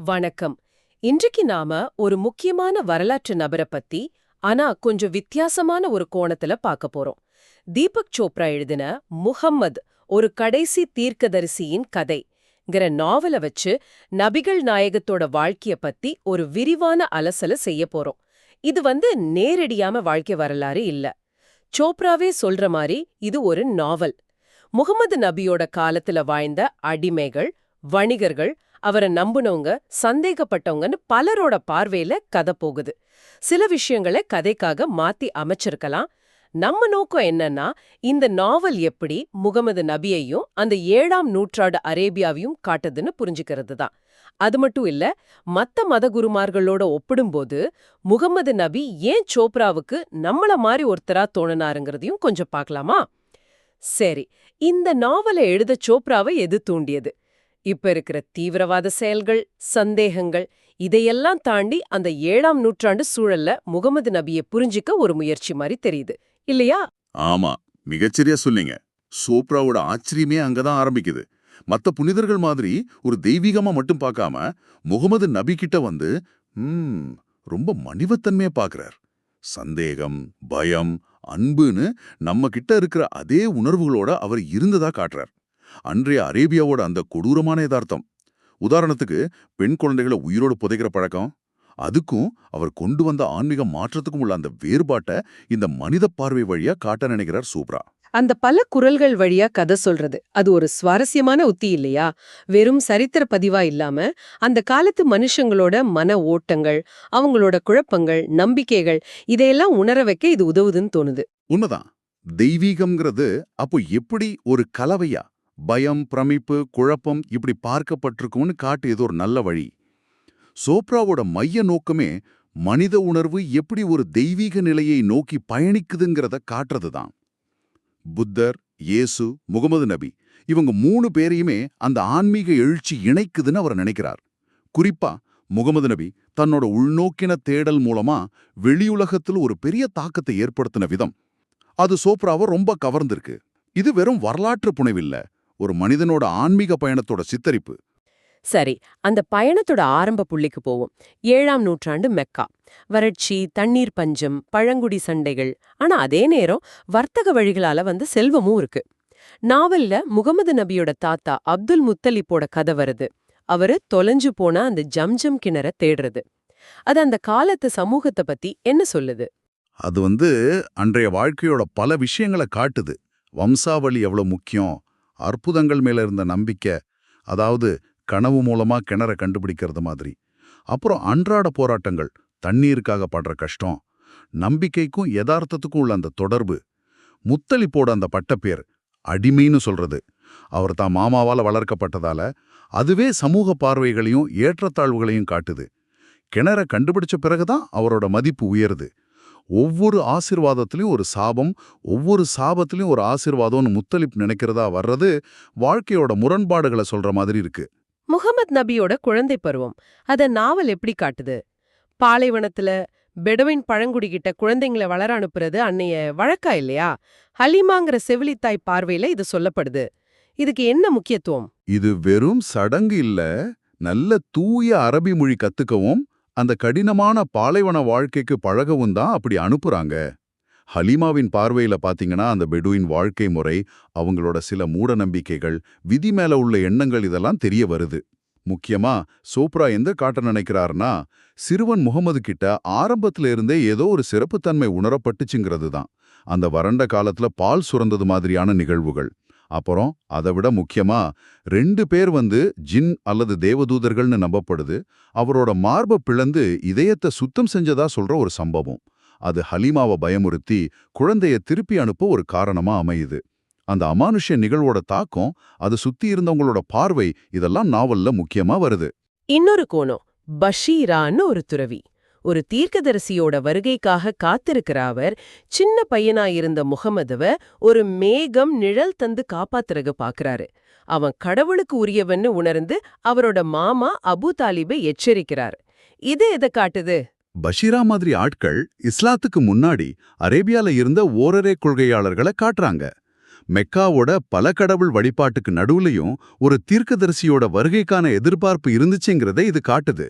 வணக்கம். இன்றைக்கு நாம ஒரு முக்கியமான வரலாற்று நபரை பத்தி ஆனா கொஞ்சம் வித்தியாசமான ஒரு கோணத்துல பார்க்க போறோம். தீபக் சோப்ரா எழுதின முஹம்மது ஒரு கடைசி தீர்க்கதரிசியின் கதைங்கிற நாவல வச்சு நபிகள் நாயகத்தோட வாழ்க்கைய பத்தி ஒரு விரிவான அலசல செய்ய போறோம். இது வந்து நேரடியான வாழ்க்கை வரலாறு இல்ல. சோப்ராவே சொல்ற மாதிரி இது ஒரு நாவல் முகமது நபியோட காலத்துல வாழ்ந்த அடிமைகள் வணிகர்கள் அவரை நம்புனவங்க சந்தேகப்பட்டவங்கன்னு பலரோட பார்வையில கதை போகுது. சில விஷயங்களை கதைக்காக மாத்தி அமைச்சிருக்கலாம். நம்ம நோக்கம் என்னன்னா இந்த நாவல் எப்படி முகமது நபியையும் அந்த ஏழாம் நூற்றாண்டு அரேபியாவையும் காட்டுதுன்னு புரிஞ்சுக்கிறது தான். அது மட்டும் இல்ல மத்த மதகுருமார்களோட ஒப்பிடும்போது முகமது நபி ஏன் சோப்ராவுக்கு நம்மள மாதிரி ஒருத்தரா தோணுனாருங்கிறதையும் கொஞ்சம் பார்க்கலாமா? சரி இந்த நாவலை எழுத சோப்ராவை எது தூண்டியது? இப்ப இருக்கிற தீவிரவாத செயல்கள் சந்தேகங்கள் இதையெல்லாம் தாண்டி அந்த ஏழாம் நூற்றாண்டு சூழல்ல முகமது நபியை புரிஞ்சிக்க ஒரு முயற்சி மாதிரி தெரியுது. இல்லையா? ஆமா மிகச்சரியா சொன்னீங்க. சோப்ராவோட ஆச்சரியமே அங்கதான் ஆரம்பிக்குது. மத்த புனிதர்கள் மாதிரி ஒரு தெய்வீகமா மட்டும் பார்க்காம முகமது நபி கிட்ட வந்து ம் ரொம்ப மனிவத்தன்மையை பார்க்கிறார். சந்தேகம் பயம் அன்புன்னு நம்ம கிட்ட இருக்கிற அதே உணர்வுகளோட அவர் இருந்ததா காட்டுறார். அன்றைய அரேபியாவோட அந்த கொடூரமான யதார்த்தம். உதாரணத்துக்கு பெண் குழந்தைகளை உயிரோடு புதைக்கிற பழக்கம். அதுக்கும் அவர் கொண்டு வந்த ஆன்மீக மாற்றத்துக்கும் உள்ள அந்த வேறுபாட்டை இந்த மனித பார்வை வழியா காட்ட நினைக்கிறார் சூப்ரா. அந்த பல குரல்கள் வழியா கதை சொல்றது. அது ஒரு சுவாரஸ்யமான உத்தி இல்லையா? வெறும் சரித்திர பதிவா இல்லாம அந்த காலத்து மனுஷங்களோட மன ஓட்டங்கள் அவங்களோட குழப்பங்கள் நம்பிக்கைகள் இதையெல்லாம் உணர வைக்க இது உதவுதுன்னு தோணுது. உண்மைதான். தெய்வீகம்ங்கிறது அப்போ எப்படி ஒரு கலவையா? பயம் பிரமிப்பு குழப்பம் இப்படி பார்க்கப்பட்டிருக்கும்னு காட்டியது ஒரு நல்ல வழி. சோப்ராவோட மைய நோக்கமே மனித உணர்வு எப்படி ஒரு தெய்வீக நிலையை நோக்கி பயணிக்குதுங்கிறத காட்டுறதுதான். புத்தர் இயேசு முகமது நபி இவங்க மூணு பேரையுமே அந்த ஆன்மீக எழுச்சி இணைக்குதுன்னு அவர் நினைக்கிறார். குறிப்பா முகமது நபி தன்னோட உள்நோக்கின தேடல் மூலமா வெளியுலகத்தில் ஒரு பெரிய தாக்கத்தை ஏற்படுத்தின விதம். அது சோப்ராவை ரொம்ப கவர்ந்திருக்கு. இது வெறும் வரலாற்று புனைவில்ல. ஒரு மனிதனோட ஆன்மீக பயணத்தோட சித்தரிப்பு. சரி அந்த பயணத்தோட ஆரம்ப புள்ளிக்கு போவோம். ஏழாம் நூற்றாண்டு மெக்கா. வறட்சி தண்ணீர் பஞ்சம் பழங்குடி சண்டைகள். ஆனா அதே நேரம் வர்த்தக வழிகளால வந்த செல்வமும் இருக்கு. நாவல்ல முகமது நபியோட தாத்தா அப்துல் முத்தலிப்போட கதை வருது. அவரு தொலைஞ்சு போன அந்த ஜம்ஜம் கிணற தேடுறது. அது அந்த காலத்து சமூகத்தை பத்தி என்ன சொல்லுது? அது வந்து அன்றைய வாழ்க்கையோட பல விஷயங்களை காட்டுது. வம்சாவளி எவ்வளவு முக்கியம்? அற்புதங்கள் மேல இருந்த நம்பிக்கை அதாவது கனவு மூலமா கிணற கண்டுபிடிக்கிறது மாதிரி. அப்புறம் அன்றாட போராட்டங்கள் தண்ணீருக்காக படுற கஷ்டம் நம்பிக்கைக்கும் யதார்த்தத்துக்கும் உள்ள அந்த தொடர்பு முத்தளிப்போட அந்த பட்டப்பேர் அடிமைன்னு சொல்றது. அவர் தான் மாமாவால வளர்க்கப்பட்டதால அதுவே சமூக பார்வைகளையும் ஏற்றத்தாழ்வுகளையும் காட்டுது. கிணற கண்டுபிடிச்ச பிறகுதான் அவரோட மதிப்பு உயருது. ஒவ்வொரு ஆசிர்வாதத்திலையும் ஒரு சாபம் ஒவ்வொரு சாபத்திலையும் ஒரு ஆசிர்வாதம்னு முத்தலிப் நினைக்கிறதா வர்றது வாழ்க்கையோட முரண்பாடுகளை சொல்ற மாதிரி இருக்கு. முகமது நபியோட குழந்தை பருவம். அத நாவல் எப்படி காட்டுது? பாலைவனத்துல பெடவின் பழங்குடிகிட்ட குழந்தைங்களை வளர அனுப்புறது அன்னைய வழக்கா இல்லையா? ஹலீமாங்கிற செவிலித்தாய் பார்வையில இது சொல்லப்படுது. இதுக்கு என்ன முக்கியத்துவம்? இது வெறும் சடங்கு இல்ல நல்ல தூய அரபி மொழி கத்துக்கவும் அந்த கடினமான பாலைவன வாழ்க்கைக்கு பழகவும் தான் அப்படி அனுப்புறாங்க. ஹலீமாவின் பார்வையில பாத்தீங்கன்னா அந்த பெடுவின் வாழ்க்கை முறை அவங்களோட சில மூட நம்பிக்கைகள் விதி மேல உள்ள எண்ணங்கள் இதெல்லாம் தெரிய வருது. முக்கியமா சோப்ரா எந்த காட்ட நினைக்கிறாருன்னா சிறுவன் முகமது கிட்ட ஆரம்பத்துல இருந்தே ஏதோ ஒரு சிறப்புத்தன்மை உணரப்பட்டுச்சுங்கிறது தான். அந்த வறண்ட காலத்துல பால் சுரந்தது மாதிரியான நிகழ்வுகள். அப்புறம் அதை விட முக்கியமா ரெண்டு பேர் வந்து ஜின் அல்லது தேவதூதர்கள்னு நம்பப்படுது. அவரோட மார்பை பிளந்து இதயத்தை சுத்தம் செஞ்சதா சொல்ற ஒரு சம்பவம். அது ஹலீமாவை பயமுறுத்தி குழந்தைய திருப்பி அனுப்ப ஒரு காரணமா அமையுது. அந்த அமானுஷ்ய நிகழ்வோட தாக்கம் அது சுத்தி இருந்தவங்களோட பார்வை இதெல்லாம் நாவல்ல முக்கியமா வருது. இன்னொரு கோணம் பஷீரான்னு ஒரு துறவி. ஒரு தீர்க்கதரிசியோட வருகைக்காக காத்திருக்கிற அவர் சின்ன பையனாயிருந்த முகமதுவ ஒரு மேகம் நிழல் தந்து காப்பாத்துறக பாக்குறாரு. அவன் கடவுளுக்கு உரியவன்னு உணர்ந்து அவரோட மாமா அபு தாலிபை எச்சரிக்கிறார். இது எதை காட்டுது? பஷீரா மாதிரி ஆட்கள் இஸ்லாத்துக்கு முன்னாடி அரேபியால இருந்த ஓரரே கொள்கையாளர்களை காட்டுறாங்க. மெக்காவோட பல கடவுள் வழிபாட்டுக்கு நடுவுலயும் ஒரு தீர்க்கதரிசியோட வருகைக்கான எதிர்பார்ப்பு இருந்துச்சுங்கிறதை இது காட்டுது.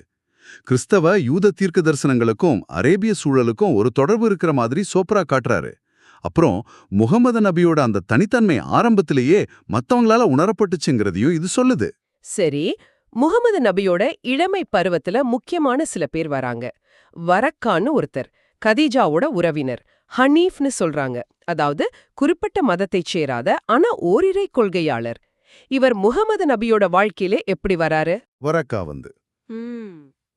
கிறிஸ்தவ யூத தீர்க்க தரிசனங்களுக்கும் அரேபிய சூழலுக்கும் ஒரு தொடர்பு இருக்கிற மாதிரி சோப்ரா காட்டுறாரு. அப்புறம் முகமது நபியோட அந்த தனித்தன்மை ஆரம்பத்திலேயே மத்தவங்களால உணரப்பட்டுச்சுங்கிறதையும் இது சொல்லுது. சரி முகமது நபியோட இளமை பருவத்துல முக்கியமான சில பேர் வராங்க. வரக்கான்னு ஒருத்தர் கதீஜாவோட உறவினர் ஹனீஃப்னு சொல்றாங்க. அதாவது குறிப்பிட்ட மதத்தைச் சேராத ஆனா ஓரிரை கொள்கையாளர். இவர் முகமது நபியோட வாழ்க்கையிலே எப்படி வராரு? வரக்கா வந்து.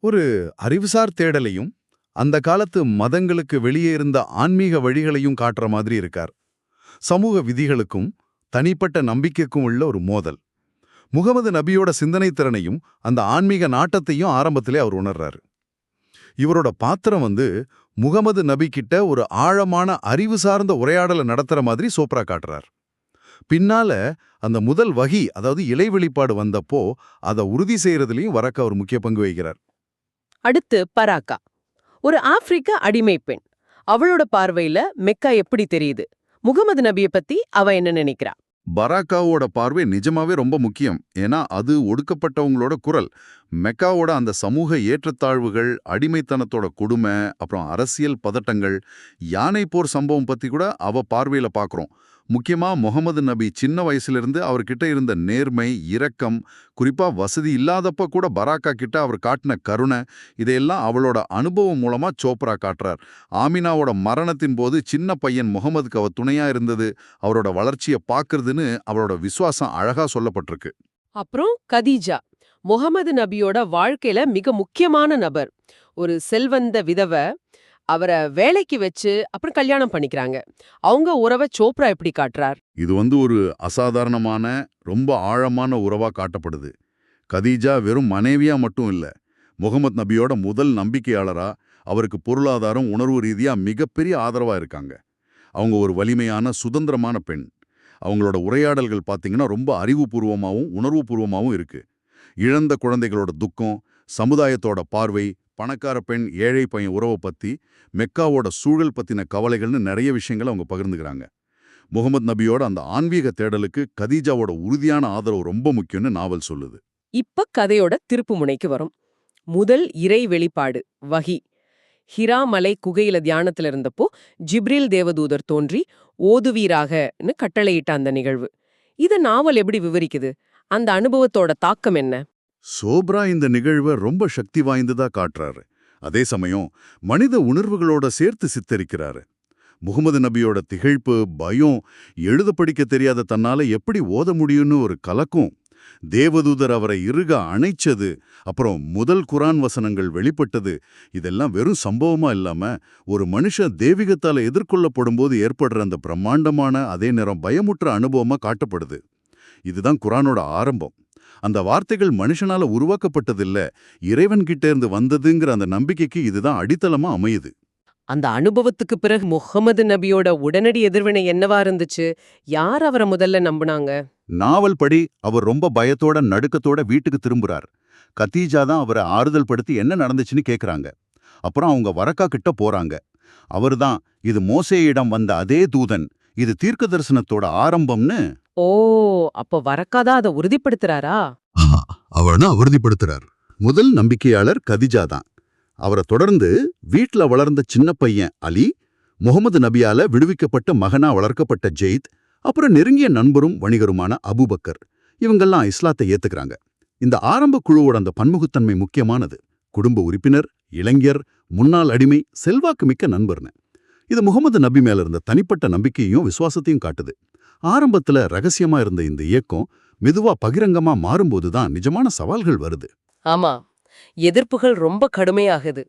ஒரு அறிவுசார் தேடலையும் அந்த காலத்து மதங்களுக்கு வெளியே இருந்த ஆன்மீக வழிகளையும் காட்டுற மாதிரி இருக்கார். சமூக விதிகளுக்கும் தனிப்பட்ட நம்பிக்கைக்கும் உள்ள ஒரு மோதல். முகமது நபியோட சிந்தனை திறனையும் அந்த ஆன்மீக நாட்டத்தையும் ஆரம்பத்திலே அவர் உணர்றாரு. இவரோட பாத்திரம் வந்து முகமது நபி கிட்ட ஒரு ஆழமான அறிவு சார்ந்த உரையாடலை நடத்துற மாதிரி சோப்ரா காட்டுறார். பின்னால அந்த முதல் வகி அதாவது இலை வெளிப்பாடு வந்தப்போ அதை உறுதி செய்யறதுலயும் வரக்க அவர் முக்கிய பங்கு வகிக்கிறார். அடுத்து பராக்கா. ஒரு ஆப்பிரிக்க அடிமை பெண். அவளோட பார்வையில மெக்கா எப்படி தெரியுது? முகமது நபிய பத்தி அவ என்ன நினைக்கிறா? பராக்காவோட பார்வை நிஜமாவே ரொம்ப முக்கியம். ஏன்னா அது ஒடுக்கப்பட்டவங்களோட குரல். மெக்காவோட அந்த சமூக ஏற்றத்தாழ்வுகள் அடிமைத்தனத்தோட கொடுமை அப்புறம் அரசியல் பதட்டங்கள் யானை போர் சம்பவம் பத்தி கூட அவ பார்வையில பாக்குறோம். முக்கியமா முகமது நபி சின்ன வயசுலேருந்து அவர்கிட்ட இருந்த நேர்மை இரக்கம் குறிப்பா வசதி இல்லாதப்ப கூட பராக்கா கிட்ட அவர் காட்டின கருணை இதையெல்லாம் அவளோட அனுபவம் மூலமா சோப்ரா காட்டுறார். ஆமினாவோட மரணத்தின் போது சின்ன பையன் முகமதுக்கு அவ துணையா இருந்தது அவரோட வளர்ச்சியை பார்க்கறதுன்னு அவரோட விசுவாசம் அழகா சொல்லப்பட்டிருக்கு. அப்புறம் கதீஜா முகமது நபியோட வாழ்க்கையில மிக முக்கியமான நபர். ஒரு செல்வந்த விதவ அவரை வேலைக்கு வச்சு அப்புறம் கல்யாணம் பண்ணிக்கிறாங்க. அவங்க உறவை சோப்ரா எப்படி காட்டுறார்? இது வந்து ஒரு அசாதாரணமான ரொம்ப ஆழமான உறவா காட்டப்படுது. கதீஜா வெறும் மனைவியா மட்டும் இல்ல முகமது நபியோட முதல் நம்பிக்கையாளரா அவருக்கு பொருளாதாரம் உணர்வு ரீதியா மிகப்பெரிய ஆதரவா இருக்காங்க. அவங்க ஒரு வலிமையான சுதந்திரமான பெண். அவங்களோட உரையாடல்கள் பார்த்தீங்கன்னா ரொம்ப அறிவுபூர்வமாகவும் உணர்வுபூர்வமாகவும் இருக்கு. இழந்த குழந்தைகளோட துக்கம் சமுதாயத்தோட பார்வை பணக்கார பெண் ஏழை பையன் உறவை பத்தி மெக்காவோட சூழல் பத்தின கவலைகள்னு நிறைய விஷயங்களை அவங்க பகிர்ந்துக்கிறாங்க. முகமது நபியோட அந்த ஆன்மீக தேடலுக்கு கதீஜாவோட உறுதியான ஆதரவு ரொம்ப முக்கியம்னு நாவல் சொல்லுது. இப்ப கதையோட திருப்பு முனைக்கு வரும். முதல் இறை வெளிப்பாடு வகி. ஹிரா மலை குகையில தியானத்துல இருந்தப்போ ஜிப்ரில் தேவதூதர் தோன்றி ஓதுவீராகன்னு கட்டளையிட்ட அந்த நிகழ்வு. இத நாவல் எப்படி விவரிக்குது? அந்த அனுபவத்தோட தாக்கம் என்ன? சோப்ரா இந்த நிகழ்வை ரொம்ப சக்தி வாய்ந்ததா காட்டுறாரு. அதே சமயம் மனித உணர்வுகளோட சேர்த்து சித்தரிக்கிறாரு. முகமது நபியோட திகழ்ப்பு பயம் எழுத படிக்க தெரியாத தன்னால எப்படி ஓத முடியும்னு ஒரு கலக்கும். தேவதூதர் அவரை இருக அணைச்சது அப்புறம் முதல் குரான் வசனங்கள் வெளிப்பட்டது இதெல்லாம் வெறும் சம்பவமா இல்லாம ஒரு மனுஷன் தெய்வீகத்தால எதிர்கொள்ளப்படும் போது ஏற்படுற அந்த பிரம்மாண்டமான அதே நேரம் பயமுற்ற அனுபவமா காட்டப்படுது. இதுதான் குரானோட ஆரம்பம். அந்த வார்த்தைகள் மனுஷனால உருவாக்கப்பட்டதில்ல. இறைவன்கிட்ட இருந்து வந்ததுங்கிற அந்த நம்பிக்கைக்கு இதுதான் அடித்தளமா அமையுது. அந்த அனுபவத்துக்கு பிறகு முகமது நபியோட உடனடி எதிர்வினை என்னவா இருந்துச்சு? யார் அவரை முதல்ல நம்புனாங்க? நாவல் படி அவர் ரொம்ப பயத்தோட நடுக்கத்தோட வீட்டுக்கு திரும்புறார். கத்தீஜா தான் அவரை ஆறுதல் படுத்தி என்ன நடந்துச்சுன்னு கேக்குறாங்க. அப்புறம் அவங்க வரக்கா கிட்ட போறாங்க. அவர்தான் இது மோசேயிடம் வந்த அதே தூதன். இது தீர்க்க தரிசனத்தோட ஆரம்பம்னு ஓ அப்ப வரக்காதான் அதை உறுதிப்படுத்துறாரா? அவர் உறுதிப்படுத்துறார். முதல் நம்பிக்கையாளர் கதிஜா தான். அவரை தொடர்ந்து வீட்ல வளர்ந்த சின்ன பையன் அலி முகமது நபியால விடுவிக்கப்பட்ட மகனா வளர்க்கப்பட்ட ஜெயித் அப்புறம் நெருங்கிய நண்பரும் வணிகருமான அபூபக்கர். இவங்கெல்லாம் இஸ்லாத்தை ஏத்துக்கிறாங்க. இந்த ஆரம்ப குழுவோட அந்த பன்முகத்தன்மை முக்கியமானது. குடும்ப உறுப்பினர் இளைஞர் முன்னாள் அடிமை செல்வாக்கு மிக்க நண்பர்னு. இது முகமது நபி மேல இருந்த தனிப்பட்ட நம்பிக்கையையும் விசுவாசத்தையும் காட்டுது. ஆரம்பத்துல ரகசியமா இருந்த இந்த இயக்கம் மெதுவா பகிரங்கமா மாறும்போதுதான் நிஜமான சவால்கள் வருது. ஆமா. எதிர்ப்புகள் ரொம்ப கடுமையாகுது.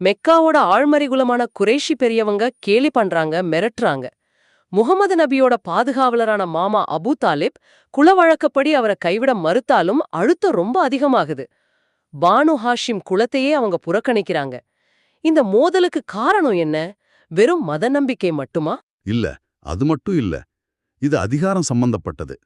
மெக்காவோட ஆழ்மறிகுலமான குறைஷி பெரியவங்க கேலி பண்றாங்க மிரட்டுறாங்க. முகமது நபியோட பாதுகாவலரான மாமா அபு தாலிப் குல வழக்கப்படி அவரை கைவிட மறுத்தாலும் அழுத்தம் ரொம்ப அதிகமாகுது. பானு ஹாஷிம் குலத்தையே அவங்க புறக்கணிக்கிறாங்க. இந்த மோதலுக்கு காரணம் என்ன? வெறும் மத நம்பிக்கை மட்டுமா? இல்ல அது மட்டும் இல்ல. இது அதிகாரம் சம்பந்தப்பட்டது.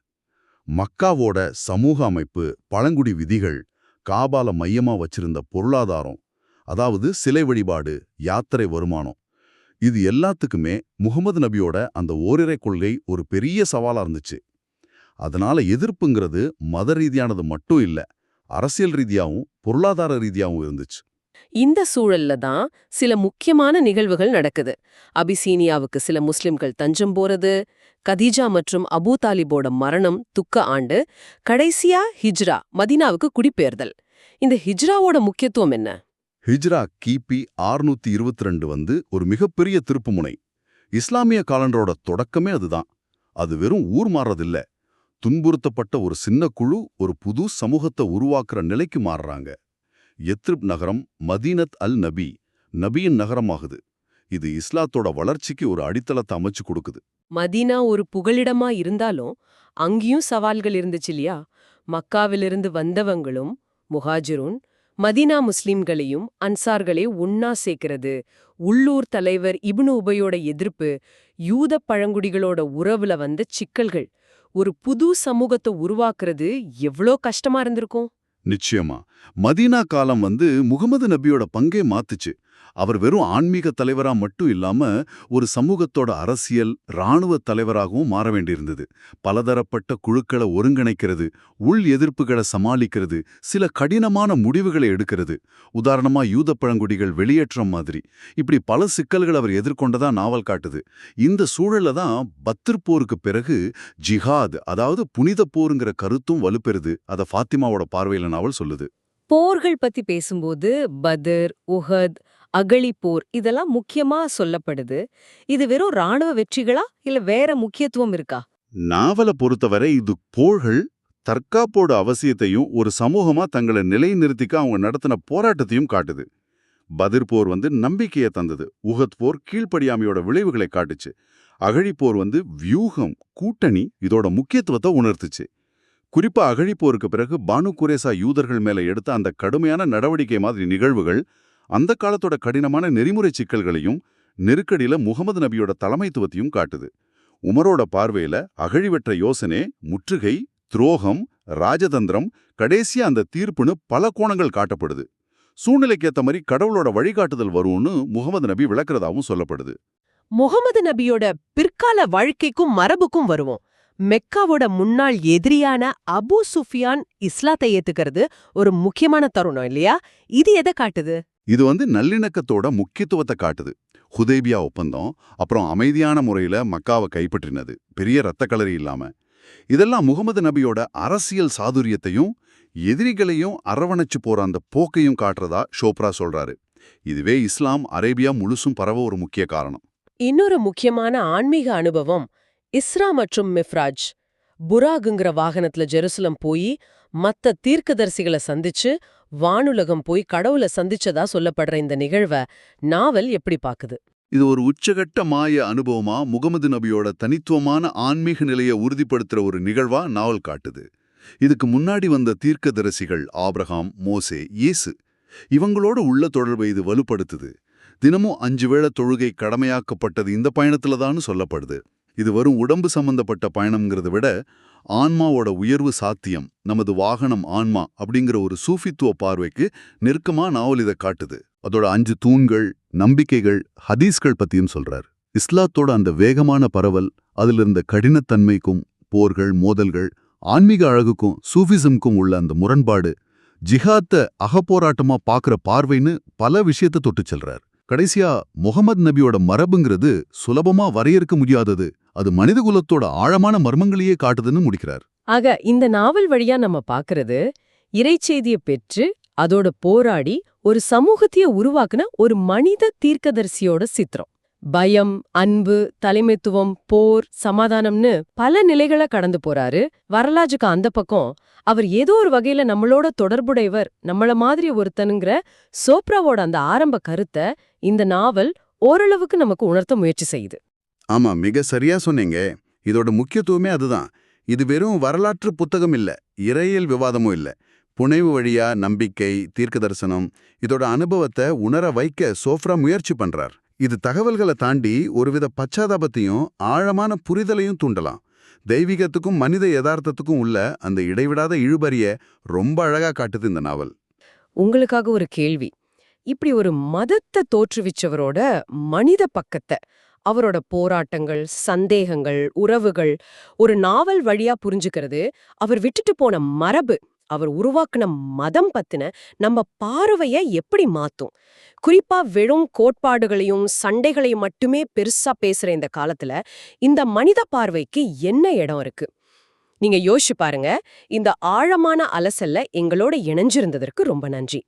மக்காவோட சமூக அமைப்பு பழங்குடி விதிகள் காபால மையமா வச்சிருந்த பொருளாதாரம் அதாவது சிலை வழிபாடு யாத்திரை வருமானம் இது எல்லாத்துக்குமே முகமது நபியோட அந்த ஓரிரை கொள்கை ஒரு பெரிய சவாலா இருந்துச்சு. அதனால எதிர்ப்புங்கிறது மத ரீதியானது மட்டும் இல்ல அரசியல் ரீதியாவும் பொருளாதார ரீதியாவும் இருந்துச்சு. இந்த சூழல்ல தான் சில முக்கியமான நிகழ்வுகள் நடக்குது. அபிசீனியாவுக்கு சில முஸ்லிம்கள் தஞ்சம் போறது கதீஜா மற்றும் அபூ தாலிபோட மரணம் துக்க ஆண்டு கடைசியா ஹிஜ்ரா மதீனாவுக்கு குடிபெயர்தல். இந்த ஹிஜ்ராவோட முக்கியத்துவம் என்ன? ஹிஜ்ரா கிபி 622 இருபத்தி ரெண்டு வந்து ஒரு மிகப்பெரிய திருப்புமுனை. இஸ்லாமிய காலண்டரோட தொடக்கமே அதுதான். அது வெறும் ஊர் மாறுறதில்ல. துன்புறுத்தப்பட்ட ஒரு சின்ன குழு ஒரு புது சமூகத்தை உருவாக்குற நிலைக்கு மாறுறாங்க. எத்ரிப் நகரம் மதீனத் அல் நபி நபியின் நகரமாகுது. இது இஸ்லாத்தோட வளர்ச்சிக்கு ஒரு அடித்தளத்தை அமைச்சு கொடுக்குது. மதீனா ஒரு புகலிடமா இருந்தாலும் அங்கேயும் சவால்கள் இருந்துச்சு இல்லையா? மக்காவிலிருந்து வந்தவங்களும் முஹாஜிருன் மதீனா முஸ்லிம்களையும் அன்சார்களே ஒன்னா சேர்க்கிறது. உள்ளூர் தலைவர் இப்னு உபயோட எதிர்ப்பு யூத பழங்குடிகளோட உறவுல வந்த சிக்கல்கள் ஒரு புது சமூகத்தை உருவாக்குறது எவ்ளோ கஷ்டமா இருந்திருக்கும்? நிச்சயமா. மதீனா காலம் வந்து முகமது நபியோட பங்கே மாத்துச்சு. அவர் வெறும் ஆன்மீக தலைவரா மட்டும் இல்லாம ஒரு சமூகத்தோட அரசியல் இராணுவ தலைவராகவும் மாற வேண்டியிருந்தது. பலதரப்பட்ட குழுக்களை ஒருங்கிணைக்கிறது உள் எதிர்ப்புகளை சமாளிக்கிறது சில கடினமான முடிவுகளை எடுக்கிறது. உதாரணமா யூத பழங்குடிகள் வெளியேற்றம் மாதிரி. இப்படி பல சிக்கல்கள் அவர் எதிர்கொண்டதா நாவல் காட்டுது. இந்த சூழல்ல தான் பத்ர் போருக்கு பிறகு ஜிஹாத் அதாவது புனித போருங்கிற கருத்தும் வலுப்பெறுது. அத ஃபாத்திமாவோட பார்வையில நாவல் சொல்லுது. போர்கள் பத்தி பேசும்போது பதர் உஹத் அகழிப்போர் போர் இதெல்லாம் முக்கியமா சொல்லப்படுது. இது வெறும் ராணுவ வெற்றிகளா? இல்ல வேற முக்கியத்துவம் இருக்கா? நாவலை பொறுத்தவரை இது போர்கள் தற்காப்போட அவசியத்தையும் ஒரு சமூகமா தங்களை நிலைநிறுத்திக்க அவங்க நடத்தின போராட்டத்தையும் காட்டுது. பதிர் போர் வந்து நம்பிக்கையை தந்தது. உகத் போர் கீழ்ப்படியாமையோட விளைவுகளை காட்டுச்சு. அகழிப்போர் வந்து வியூகம் கூட்டணி இதோட முக்கியத்துவத்தை உணர்த்துச்சு. குறிப்பா அகழிப்போருக்கு பிறகு பானு குரேசா யூதர்கள் மேல எடுத்த அந்த கடுமையான நடவடிக்கை மாதிரி நிகழ்வுகள் அந்த காலத்தோட கடினமான நெறிமுறை சிக்கல்களையும் நெருக்கடியில முகமது நபியோட தலைமைத்துவத்தையும் காட்டுது. உமரோட பார்வையில அகழிவற்ற யோசனை முற்றுகை துரோகம் ராஜதந்திரம் கடைசியா அந்த தீர்ப்புன்னு பல கோணங்கள் காட்டப்படுது. சூழ்நிலைக்கு ஏத்த மாதிரி கடவுளோட வழிகாட்டுதல் வரும்னு முகமது நபி விளக்குறதாவும் சொல்லப்படுது. முகமது நபியோட பிற்கால வாழ்க்கைக்கும் மரபுக்கும் வருவோம். மெக்காவோட முன்னாள் எதிரியான அபூ சுஃபியான் இஸ்லாத்தை ஏத்துக்கிறது ஒரு முக்கியமான தருணம் இல்லையா? இது எதை காட்டுது? இது வந்து நல்லிணக்கத்தோட முக்கியத்துவத்தை காட்டுது. ஹுதேபியா ஒப்பந்தம் அப்புறம் அமைதியான முறையில மக்காவை கைப்பற்றினது. பெரிய ரத்த கலரி இல்லாம. இதெல்லாம் முகமது நபியோட அரசியல் சாதுரியத்தையும் எதிரிகளையும் அரவணைச்சு போற அந்த போக்கையும் காட்டுறதா ஷோப்ரா சொல்றாரு. இதுவே இஸ்லாம் அரேபியா முழுசும் பரவ ஒரு முக்கிய காரணம். இன்னொரு முக்கியமான ஆன்மீக அனுபவம் இஸ்ரா மற்றும் மிஃப்ராஜ் புராகுங்கிற வாகனத்துல ஜெருசலம் போய் மத்த தீர்க்கதரிசிகளை சந்திச்சு வானுலகம் போய் கடவுளை சந்திச்சதா சொல்லப்படுற இந்த நிகழ்வை நாவல் எப்படி பாக்குது? இது ஒரு உச்சகட்ட மாய அனுபவமா முகமது நபியோட தனித்துவமான ஆன்மீக நிலையை உறுதிப்படுத்துற ஒரு நிகழ்வா நாவல் காட்டுது. இதுக்கு முன்னாடி வந்த தீர்க்கதரிசிகள் ஆப்ரஹாம் மோசே இயேசு இவங்களோட உள்ள தொடர்பை இது வலுப்படுத்துது. தினமும் அஞ்சு வேளை தொழுகை கடமையாக்கப்பட்டது இந்த பயணத்துல தான்னு சொல்லப்படுது. இது வரும் உடம்பு சம்பந்தப்பட்ட பயணம்ங்கிறத விட ஆன்மாவோட உயர்வு சாத்தியம் நமது வாகனம் ஆன்மா அப்படிங்கிற ஒரு சூஃபித்துவ பார்வைக்கு நெருக்கமா நாவல் இதை காட்டுது. அதோட அஞ்சு தூண்கள் நம்பிக்கைகள் ஹதீஸ்கள் பத்தியும் சொல்றார். இஸ்லாத்தோட அந்த வேகமான பரவல் அதில் இருந்த கடினத்தன்மைக்கும் போர்கள் மோதல்கள் ஆன்மீக அழகுக்கும் சூஃபிசம்க்கும் உள்ள அந்த முரண்பாடு ஜிஹாத்த அகப்போராட்டமா பாக்குற பார்வைன்னு பல விஷயத்தை தொட்டு செல்றார். கடைசியா முகமது நபியோட மரபுங்கிறது சுலபமா வரையறுக்க முடியாதது. அது மனிதகுலத்தோட ஆழமான மர்மங்களையே காட்டுதுன்னு முடிக்கிறார். ஆக இந்த நாவல் வழியா நம்ம பாக்குறது இறைச்செய்திய பெற்று அதோட போராடி ஒரு சமூகத்தையே உருவாக்குன ஒரு மனித தீர்க்கதரிசியோட சித்திரம். பயம் அன்பு தலைமைத்துவம் போர் சமாதானம்னு பல நிலைகளை கடந்து போறாரு. வரலாற்றுக்கு அந்த பக்கம் அவர் ஏதோ ஒரு வகையில நம்மளோட தொடர்புடையவர் நம்மள மாதிரி ஒருத்தனுங்கிற சோப்ராவோட அந்த ஆரம்ப கருத்தை இந்த நாவல் ஓரளவுக்கு நமக்கு உணர்த்த முயற்சி செய்யுது. ஆமா மிக சரியா சொன்னீங்க. இதோட முக்கியத்துவமே அதுதான். இது வெறும் வரலாற்று புத்தகம் இல்ல இறையியல் விவாதமும் இல்ல. புனைவு வழியா நம்பிக்கை தீர்க்க தரிசனம் இதோட அனுபவத்தை உணர வைக்க சோஃப்ரா முயற்சி பண்றார். இது தகவல்களை தாண்டி ஒருவித பச்சாதாபத்தையும் ஆழமான புரிதலையும் தூண்டலாம். தெய்வீகத்துக்கும் மனித யதார்த்தத்துக்கும் உள்ள அந்த இடைவிடாத இழுபறிய ரொம்ப அழகா காட்டுது இந்த நாவல். உங்களுக்காக ஒரு கேள்வி. இப்படி ஒரு மதத்தை தோற்றுவிச்சவரோட மனித பக்கத்தை அவரோட போராட்டங்கள் சந்தேகங்கள் உறவுகள் ஒரு நாவல் வழியா புரிஞ்சுக்கிறது அவர் விட்டுட்டு போன மரபு அவர் உருவாக்குன மதம் பத்தின நம்ம பார்வைய எப்படி மாத்தும்? குறிப்பா வெறும் கோட்பாடுகளையும் சண்டைகளையும் மட்டுமே பெருசா பேசுற இந்த காலத்துல இந்த மனித பார்வைக்கு என்ன இடம் இருக்கு? நீங்க யோசிச்சு பாருங்க இந்த ஆழமான அலசல்ல எங்களோட இணைஞ்சிருந்ததற்கு ரொம்ப நன்றி.